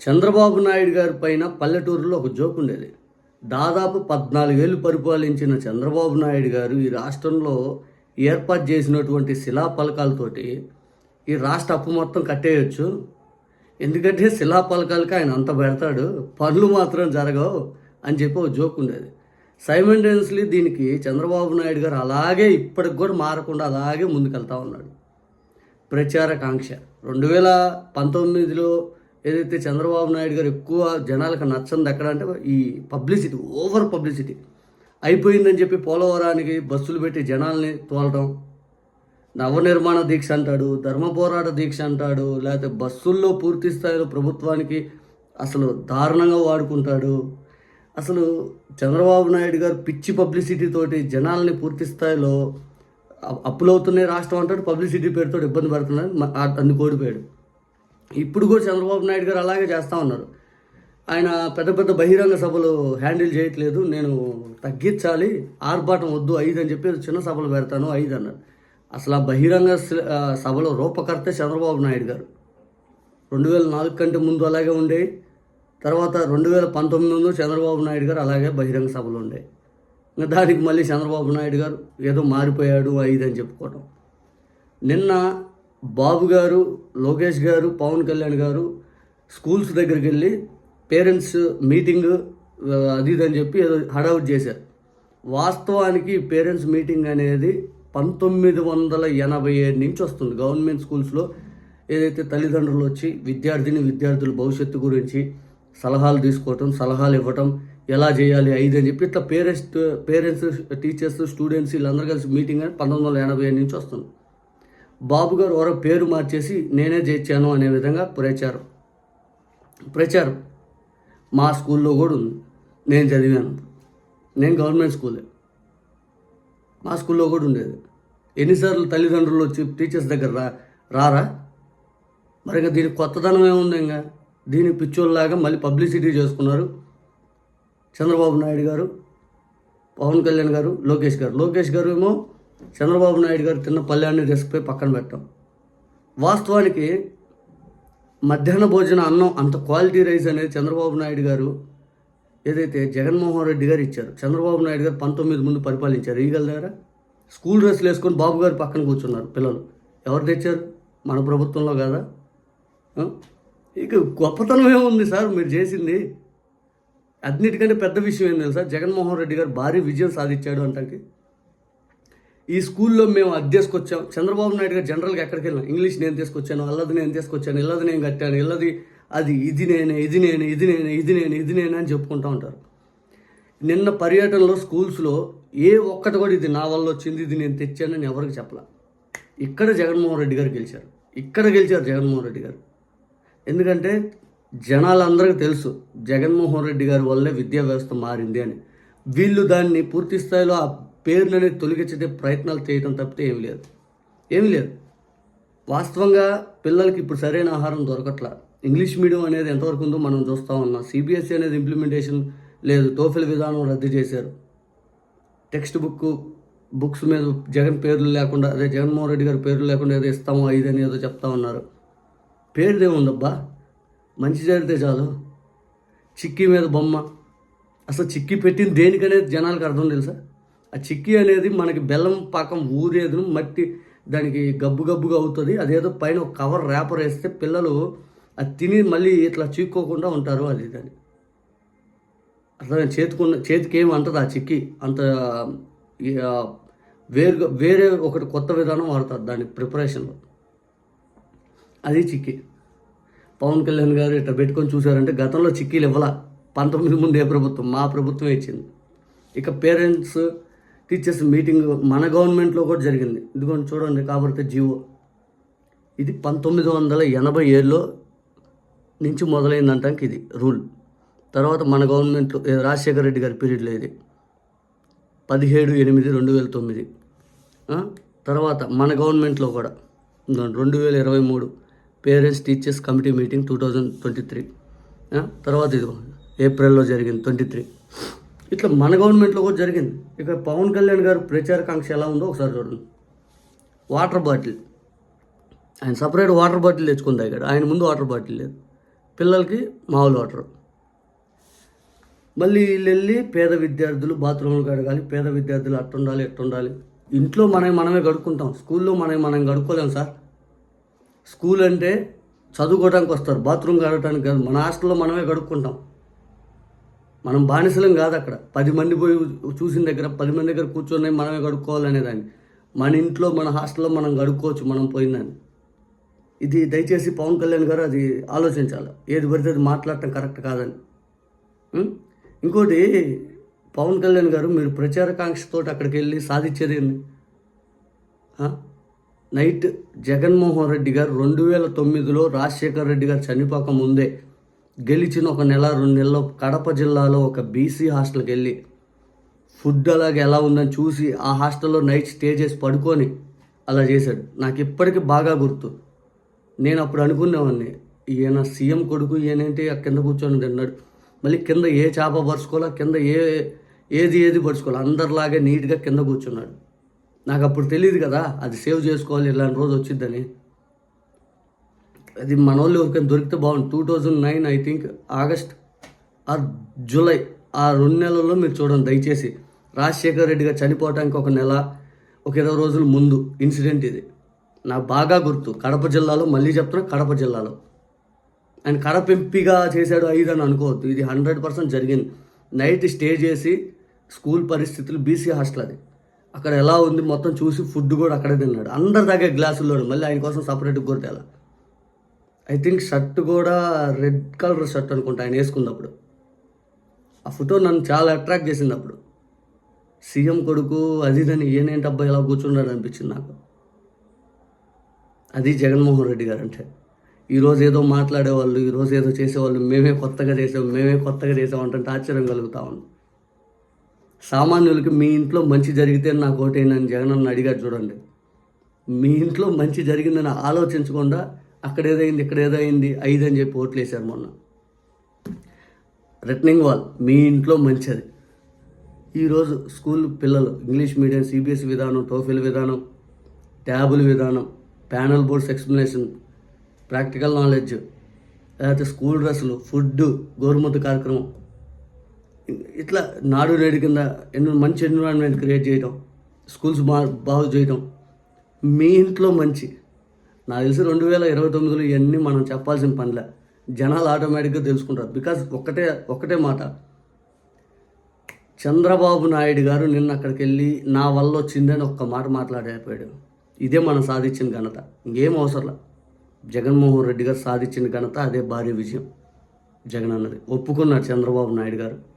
చంద్రబాబు నాయుడు గారి పైన పల్లెటూరులో ఒక జోక్ ఉండేది. దాదాపు పద్నాలుగేళ్ళు పరిపాలించిన చంద్రబాబు నాయుడు గారు ఈ రాష్ట్రంలో ఏర్పాటు చేసినటువంటి శిలా పలకాలతోటి ఈ రాష్ట్ర అప్పు మొత్తం కట్టేయచ్చు. ఎందుకంటే శిలా పలకాలకి ఆయన అంత పెడతాడు. పనులు మాత్రం జరగవు అని చెప్పి ఒక జోక్ ఉండేది. సైమంటేనియస్లీ దీనికి చంద్రబాబు నాయుడు గారు అలాగే ఇప్పటికి కూడా మారకుండా అలాగే ముందుకెళ్తా ఉన్నాడు. ప్రచారకాంక్ష రెండు వేల పంతొమ్మిదిలో ఏదైతే చంద్రబాబు నాయుడు గారు ఎక్కువ జనాలకు నచ్చంది ఎక్కడ అంటే ఈ పబ్లిసిటీ ఓవర్ పబ్లిసిటీ. అయిపోయిందని చెప్పి పోలవరానికి బస్సులు పెట్టి జనాల్ని తోలడం నవనిర్మాణ దీక్ష అంటాడు ధర్మ పోరాట దీక్ష అంటాడు లేకపోతే బస్సుల్లో పూర్తి స్థాయిలో ప్రభుత్వానికి అసలు దారుణంగా వాడుకుంటాడు. అసలు చంద్రబాబు నాయుడు గారు పిచ్చి పబ్లిసిటీ తోటి జనాల్ని పూర్తి స్థాయిలో అప్పులవుతున్నాయి రాష్ట్రం అంటాడు పబ్లిసిటీ పేరుతో ఇబ్బంది పడుతున్నాడు అందుకు ఓడిపోయాడు ఇప్పుడు కూడా చంద్రబాబు నాయుడు గారు అలాగే చేస్తూ ఉన్నారు. ఆయన పెద్ద పెద్ద బహిరంగ సభలు హ్యాండిల్ చేయట్లేదు. నేను తగ్గించాలి ఆర్భాటం వద్దు ఐదు అని చెప్పి చిన్న సభలు పెడతాను ఐదు అన్నారు. అసలు ఆ బహిరంగ స- సభలో రూపకర్తే చంద్రబాబు నాయుడు గారు. రెండు వేల నాలుగు కంటే ముందు అలాగే ఉండే తర్వాత రెండు వేల పంతొమ్మిది ముందు చంద్రబాబు నాయుడు గారు అలాగే బహిరంగ సభలు ఉండే. ఇంకా దానికి మళ్ళీ చంద్రబాబు నాయుడు గారు ఏదో మారిపోయాడు ఐదు అని చెప్పుకోవటం. నిన్న బాబు గారు లోకేష్ గారు పవన్ కళ్యాణ్ గారు స్కూల్స్ దగ్గరికి వెళ్ళి పేరెంట్స్ మీటింగ్ అది ఇది అని చెప్పి ఏదో హడౌట్ చేశారు. వాస్తవానికి పేరెంట్స్ మీటింగ్ అనేది పంతొమ్మిది వందల ఎనభై ఏడు నుంచి వస్తుంది. గవర్నమెంట్ స్కూల్స్లో ఏదైతే తల్లిదండ్రులు వచ్చి విద్యార్థిని విద్యార్థుల భవిష్యత్తు గురించి సలహాలు తీసుకోవటం సలహాలు ఇవ్వటం ఎలా చేయాలి ఐదు అని చెప్పి ఇట్లా పేరెంట్స్ పేరెంట్స్ టీచర్స్ స్టూడెంట్స్ వీళ్ళందరూ కలిసి మీటింగ్ అని పంతొమ్మిది వందల ఎనభై ఏడు నుంచి వస్తుంది. బాబు గారు ఎవరో పేరు మార్చేసి నేనే చేర్చాను అనే విధంగా ప్రచారం. ప్రచారం మా స్కూల్లో కూడా ఉంది. నేను చదివాను. నేను గవర్నమెంట్ స్కూలే. మా స్కూల్లో కూడా ఉండేది. ఎన్నిసార్లు తల్లిదండ్రులు వచ్చి టీచర్స్ దగ్గర రా రారా? మరి ఇంకా దీనికి కొత్తదనం ఏముంది ఇంకా? దీని పిచ్చోళ్ళలాగా మళ్ళీ పబ్లిసిటీ చేసుకున్నారు చంద్రబాబు నాయుడు గారు పవన్ కళ్యాణ్ గారు లోకేష్ గారు. లోకేష్ గారు ఏమో చంద్రబాబు నాయుడు గారు తిన్న పల్లెన్ని రెసిపీ పక్కన పెట్టాం. వాస్తవానికి మధ్యాహ్న భోజన అన్నం అంత క్వాలిటీ రైస్ అనేది చంద్రబాబు నాయుడు గారు ఏదైతే జగన్మోహన్ రెడ్డి గారు ఇచ్చారు చంద్రబాబు నాయుడు గారు పంతొమ్మిది ముందు పరిపాలించారు. ఈగలదారా స్కూల్ డ్రెస్సులు వేసుకొని బాబు గారు పక్కన కూర్చున్నారు పిల్లలు. ఎవరు తెచ్చారు? మన ప్రభుత్వంలో కదా? ఇక గొప్పతనం ఏముంది సార్? మీరు చేసింది అన్నిటికంటే పెద్ద విషయం ఏంది సార్ జగన్మోహన్ రెడ్డి గారు భారీ విజయం సాధించాడు అంటే ఈ స్కూల్లో మేము అది తీసుకొచ్చాం. చంద్రబాబు నాయుడు గారు జనరల్గా ఎక్కడికి వెళ్ళినా ఇంగ్లీష్ నేను తీసుకొచ్చాను అల్లది నేను తీసుకొచ్చాను ఇల్లది నేను కట్టాను ఇల్లది అది ఇది నేనే ఇది నేనే ఇది నేనే ఇది నేనే ఇది నేనే అని చెప్పుకుంటూ ఉంటారు. నిన్న పర్యటనలో స్కూల్స్లో ఏ ఒక్కటి కూడా ఇది నా వల్ల వచ్చింది ఇది నేను తెచ్చానని ఎవరికి చెప్పలా. ఇక్కడ జగన్మోహన్ రెడ్డి గారు గెలిచారు. ఇక్కడ గెలిచారు జగన్మోహన్ రెడ్డి గారు. ఎందుకంటే జనాలందరికీ తెలుసు జగన్మోహన్ రెడ్డి గారి వల్లే విద్యా వ్యవస్థ మారింది అని. వీళ్ళు దాన్ని పూర్తి స్థాయిలో ఆ పేర్లని తొలగించే ప్రయత్నాలు చేయడం తప్పితే ఏమి లేదు. ఏమి లేదు. వాస్తవంగా పిల్లలకి ఇప్పుడు సరైన ఆహారం దొరకట్లా. ఇంగ్లీష్ మీడియం అనేది ఎంతవరకు ఉందో మనం చూస్తూ ఉన్నాం. సిబిఎస్ఈ అనేది ఇంప్లిమెంటేషన్ లేదు. టోఫిల్ విధానం రద్దు చేశారు. టెక్స్ట్ బుక్ బుక్స్ మీద జగన్ పేర్లు లేకుండా అదే జగన్మోహన్ రెడ్డి గారి పేర్లు లేకుండా ఏదో ఇస్తామో ఐదు అని ఏదో చెప్తా ఉన్నారు. పేరుదేముందబ్బా మంచి జరిగితే చాలు. చిక్కీ మీద బొమ్మ. అసలు చిక్కీ పెట్టింది దేనికనేది జనాలకు అర్థం తెలుసా? ఆ చిక్కీ అనేది మనకి బెల్లం పాకం ఊరేదు మట్టి దానికి గబ్బు గబ్బుగా అవుతుంది. అదేదో పైన ఒక కవర్ ర్యాపర్ వేస్తే పిల్లలు అది తిని మళ్ళీ ఇట్లా చీక్కోకుండా ఉంటారు అది దాన్ని అట్లా చేతికున్న చేతికి ఏమి అంటది ఆ చిక్కి. అంత వేరుగా వేరే ఒకటి కొత్త విధానం వాడతారు దాని ప్రిపరేషన్లో అది చిక్కి. పవన్ కళ్యాణ్ గారు ఇట్లా పెట్టుకొని చూసారంటే గతంలో చిక్కీలు ఇవ్వాల. పంతొమ్మిది ముందు ఏ ప్రభుత్వం మా ప్రభుత్వమే ఇచ్చింది. ఇక పేరెంట్స్ టీచర్స్ మీటింగ్ మన గవర్నమెంట్లో కూడా జరిగింది. ఇదిగోండి చూడండి కాబట్టి జీవో. ఇది పంతొమ్మిది వందల ఎనభై ఏడులో నుంచి మొదలైందంటానికి ఇది రూల్. తర్వాత మన గవర్నమెంట్లో రాజశేఖర రెడ్డి గారి పీరియడ్లో ఇది. పదిహేడు ఎనిమిది రెండు వేల తొమ్మిది. తర్వాత మన గవర్నమెంట్లో కూడా. రెండు వేల ఇరవై మూడు parents teachers committee meeting two thousand twenty three. తర్వాత ఇది ఏప్రిల్లో జరిగింది ట్వంటీ త్రీ. ఇట్లా మన గవర్నమెంట్లో కూడా జరిగింది. ఇక పవన్ కళ్యాణ్ గారు ప్రచారకాంక్ష ఎలా ఉందో ఒకసారి చూడండి. Water bottle. ఆయన సపరేట్ వాటర్ బాటిల్ తెచ్చుకుంది ఇక్కడ. ఆయన ముందు వాటర్ బాటిల్ లేదు. పిల్లలకి మామూలు వాటర్. మళ్ళీ వీళ్ళు వెళ్ళి పేద విద్యార్థులు బాత్రూములు కడగాలి పేద విద్యార్థులు అట్టుండాలి ఎట్టుండాలి ఇంట్లో మనం మనమే గడుక్కుంటాం స్కూల్లో మనం మనం కడుక్కోలేము సార్. స్కూల్ అంటే చదువుకోవడానికి వస్తారు బాత్రూమ్ కడగడానికి కాదు. మన హాస్టల్లో మనమే గడుక్కుంటాం మనం బానిసలం కాదు అక్కడ. పది మంది పోయి చూసిన దగ్గర పది మంది దగ్గర కూర్చొని మనమే కడుక్కోవాలనే దాన్ని మన ఇంట్లో మన హాస్టల్లో మనం గడుక్కోవచ్చు మనం పోయిందని. ఇది దయచేసి పవన్ కళ్యాణ్ గారు అది ఆలోచించాలి. ఏది పడితే అది మాట్లాడటం కరెక్ట్ కాదని. ఇంకోటి పవన్ కళ్యాణ్ గారు మీరు ప్రచారకాంక్షతో అక్కడికి వెళ్ళి సాధించేది ఏంది? నైట్ జగన్మోహన్ రెడ్డి గారు రెండు వేల తొమ్మిదిలో రాజశేఖర్ రెడ్డి గారు చనిపోక ముందే గెలిచిన ఒక నెల రెండు నెలలో కడప జిల్లాలో ఒక బీసీ హాస్టల్కి వెళ్ళి ఫుడ్ అలాగే ఎలా ఉందని చూసి ఆ హాస్టల్లో నైట్ స్టే చేసి పడుకొని అలా చేశాడు. నాకు ఇప్పటికీ బాగా గుర్తు. నేను అప్పుడు అనుకునేవాడిని ఈయన సీఎం కొడుకు ఈయనేంటి ఆ కింద కూర్చొని తిన్నాడు. మళ్ళీ కింద ఏ చేప పరుచుకోవాలా కింద ఏ ఏది ఏది పరుచుకోవాలి అందరిలాగే నీట్గా కింద కూర్చున్నాడు. నాకు అప్పుడు తెలియదు కదా అది సేవ్ చేసుకోవాలి ఇలాంటి రోజు వచ్చిద్దని అది మన వాళ్ళు ఎవరికైనా దొరికితే బాగుంది two thousand nine I think August or July ఆ రెండు నెలల్లో మీరు చూడండి దయచేసి. రాజశేఖర్ రెడ్డి గారు చనిపోవడానికి ఒక నెల ఒక ఇరవై రోజుల ముందు ఇన్సిడెంట్ ఇది. నాకు బాగా గుర్తు. కడప జిల్లాలో మళ్ళీ చెప్తున్నా కడప జిల్లాలో. ఆయన కడప ఎంపీగా చేశాడు ఐదు అని అనుకోవద్దు. ఇది హండ్రెడ్ పర్సెంట్ జరిగింది. నైట్ స్టే చేసి స్కూల్ పరిస్థితులు బీసీ హాస్టల్ అది. అక్కడ ఎలా ఉంది మొత్తం చూసి ఫుడ్ కూడా అక్కడే తిన్నాడు. అందరి దగ్గర గ్లాసుల్లో మళ్ళీ ఆయన కోసం సపరేట్గా కూడా ఐ థింక్ షర్ట్ కూడా రెడ్ కలర్ షర్ట్ అనుకుంటా ఆయన వేసుకున్నప్పుడు. ఆ ఫోటో నన్ను చాలా అట్రాక్ట్ చేసింది అప్పుడు సీఎం కొడుకు అది ఏనేంటి అబ్బాయి ఇలా కూర్చున్నాడు అనిపించింది నాకు. అది జగన్మోహన్ రెడ్డి గారు అంటే. ఈరోజు ఏదో మాట్లాడేవాళ్ళు ఈరోజు ఏదో చేసేవాళ్ళు మేమే కొత్తగా చేసాం మేమే కొత్తగా చేసాం అంటే ఆశ్చర్యం కలుగుతా ఉంది. సామాన్యులకి మీ ఇంట్లో మంచి జరిగితే నాకు ఓటేనని జగన్ అన్న అడిగారు చూడండి. మీ ఇంట్లో మంచి జరిగిందని ఆలోచించకుండా అక్కడ ఏదైంది ఇక్కడ ఏదైంది ఐదు అని చెప్పి ఓట్లు వేశారు మొన్న. రిటర్నింగ్ వాల్ మీ ఇంట్లో మంచిది. ఈరోజు స్కూల్ పిల్లలు ఇంగ్లీష్ మీడియం సిబిఎస్ విధానం టోఫిల్ విధానం ట్యాబుల్ విధానం panel boards explanation practical knowledge లేకపోతే స్కూల్ డ్రెస్సులు ఫుడ్ గోరుముద్ద కార్యక్రమం. ఇట్లా నాడు నేడు కింద ఎన్నో మంచి ఎన్విరాన్మెంట్ క్రియేట్ చేయడం స్కూల్స్ బా బాగు చేయడం మీ ఇంట్లో మంచి. నాకు తెలిసి రెండు వేల ఇరవై తొమ్మిదిలో ఇవన్నీ మనం చెప్పాల్సిన పనిలే. జనాలు ఆటోమేటిక్గా తెలుసుకుంటారు. బికాజ్ ఒక్కటే ఒక్కటే మాట. చంద్రబాబు నాయుడు గారు నిన్న అక్కడికి వెళ్ళి నా వల్ల వచ్చిందని ఒక్క మాట మాట్లాడైపోయాడు ఇదే మనం సాధించిన ఘనత. ఇంకేం అవసరంలా జగన్మోహన్ రెడ్డి గారు సాధించిన ఘనత అదే భారీ విజయం. జగన్ అన్నది. ఒప్పుకున్నారు చంద్రబాబు నాయుడు గారు.